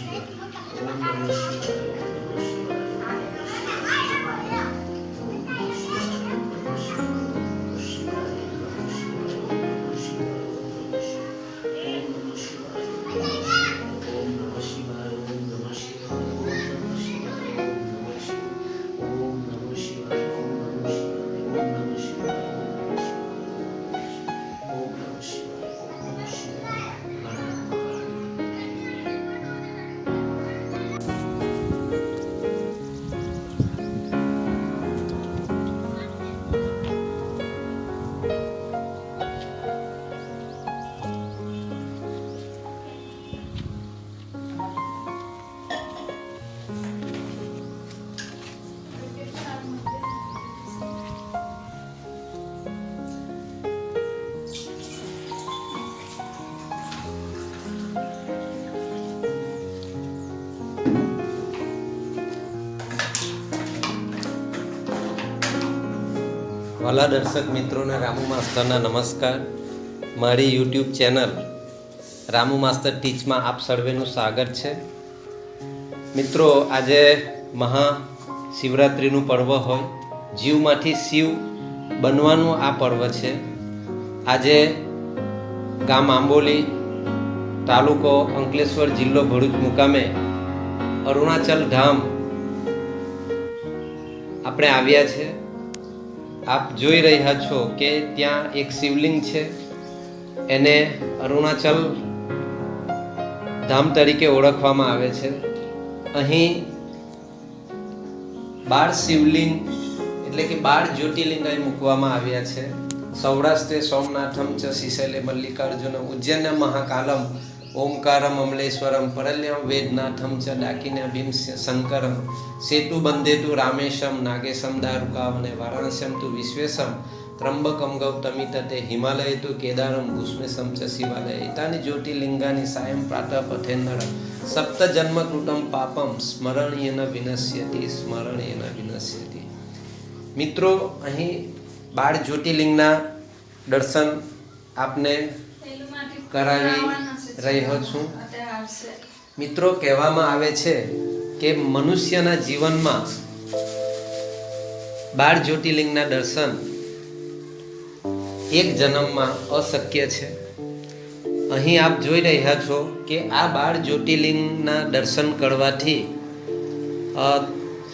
નમઃ શિવાય વાલા દર્શક મિત્રોને રામુ માસ્તરના નમસ્કાર. મારી યુટ્યુબ ચેનલ રામુ માસ્તર ટીચમાં આપ સર્વેનું સ્વાગત છે. મિત્રો, આજે મહા શિવરાત્રિનું પર્વ હોય, જીવમાંથી શિવ બનવાનું આ પર્વ છે. આજે ગામ આંબોલી તાલુકો અંકલેશ્વર જિલ્લો ભરૂચ મુકામે અરુણાચલ ધામ આપણે આવ્યા છે. આપ જોઈ રહ્યા છો કે ત્યાં એક શિવલિંગ છે. એને અરુણાચલ ધામ તરીકે ઓળખવામાં આવે છે. અહીં બાર શિવલિંગ એટલે કે બાર જ્યોતિર્લિંગ અહીં મૂકવામાં આવ્યા છે. સૌરાષ્ટ્રે સોમનાથમ ચ શિશૈલે મલ્લિકાર્જુન ઉજ્જૈન મહાકાલમ ઓમકારમ અમલેશ્વરમ પરલ્યમ વેદનાથમ ચ ડાકીને ભીમ શંકરમ. સેતુ બંધેતુ રામેશમ નાગેશમ દારુકાવ અને વારાણસ્યમ તુ વિશ્વેશમ. ત્રંબકમ ગૌતમી તતે હિમાલય તુ કેદારમ ભૂષ્મેશમ ચ શિવાલય. એતાની જ્યોતિર્લિંગાની સાયં પ્રાતઃ પથેન્નર સપ્ત જન્મ કૃતમ પાપમ સ્મરણીયન વિનશ્યતિ સ્મરણીયન વિનશ્યતિ. મિત્રો, અહીં બાળ જ્યોતિર્લિંગના દર્શન આપને કરાવી રહ્યો છું. મિત્રો કહેવામાં આવે છે કે મનુષ્યના જીવનમાં બાર જ્યોતિર્લિંગના દર્શન એક જન્મમાં અશક્ય છે. અહીં આપ જોઈ રહ્યા છો કે આ બાર જ્યોતિર્લિંગના દર્શન કરવાથી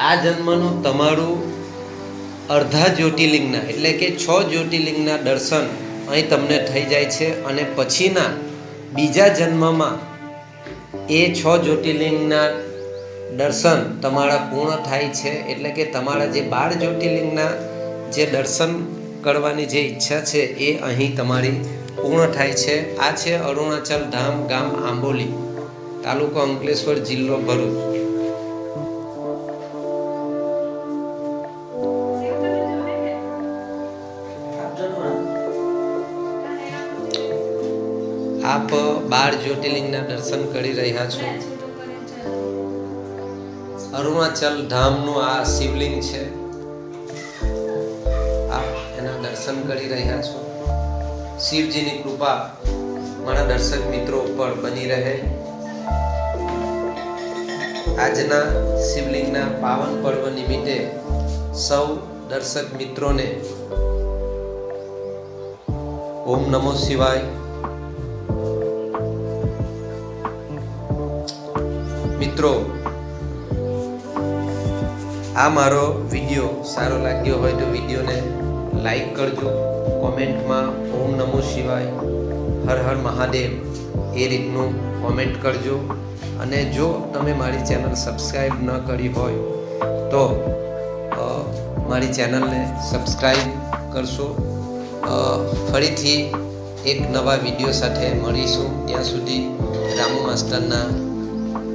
આ જન્મનું તમારું અર્ધા જ્યોતિર્લિંગના એટલે કે છ જ્યોતિર્લિંગના દર્શન અહીં તમને થઈ જાય છે અને પછીના બીજા જન્મમાં એ છ જ્યોતિર્લિંગના દર્શન તમારા પૂર્ણ થાય છે, એટલે કે તમારા જે બાર જ્યોતિર્લિંગના જે દર્શન કરવાની જે ઈચ્છા છે, એ અહીં તમારી પૂર્ણ થાય છે. આ છે અરુણાચલ ધામ ગામ આંબોલી, તાલુકો અંકલેશ્વર જિલ્લો ભરૂચ. આપ બાર જ્યોતિર્લિંગના દર્શન કરી રહ્યા છો. અરુણાચલ ધામનું આ શિવલિંગ છે. આપ એના દર્શન કરી રહ્યા છો. શિવજીની કૃપા મારા દર્શક મિત્રો ઉપર બની રહે. આજના શિવલિંગના પાવન પર્વ નિમિત્તે સૌ દર્શક મિત્રોને ઓમ નમો શિવાય. મિત્રો, આ મારો વીડિયો સારો લાગ્યો હોય તો વિડીયોને લાઈક કરજો. કોમેન્ટમાં ઓમ નમો શિવાય, હર હર મહાદેવ એ રીતનું કોમેન્ટ કરજો. અને જો તમે મારી ચેનલ સબસ્ક્રાઈબ ન કરી હોય તો મારી ચેનલને સબસ્ક્રાઈબ કરશો. ફરીથી એક નવા વીડિયો સાથે મળીશું. ત્યાં સુધી રામુ માસ્ટરના